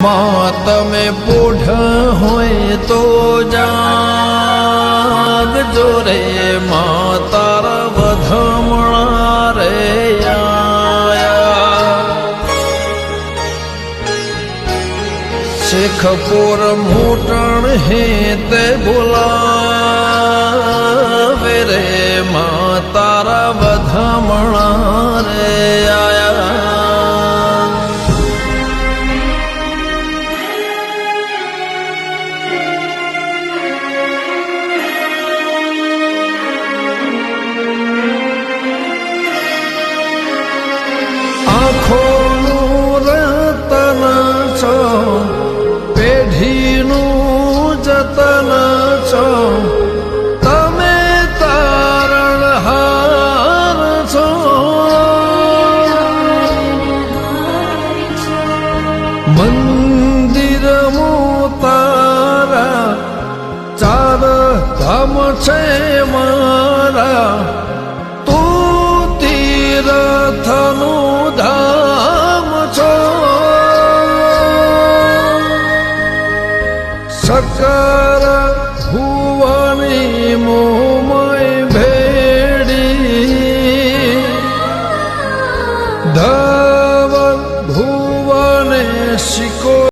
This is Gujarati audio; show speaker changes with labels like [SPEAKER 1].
[SPEAKER 1] માં તમે પૂઢ હોય તો જાગજો રે માં તારા વધમણા રે શેખપુર મોટણ હે તે બોલાવે પેઢીનું છો. તમે તારણહાર છો. મંદિર તારા ચાર છે મારા. તું તીરથનું सकल भुवनी मोहमय भेड़ी धवन भुवन शिको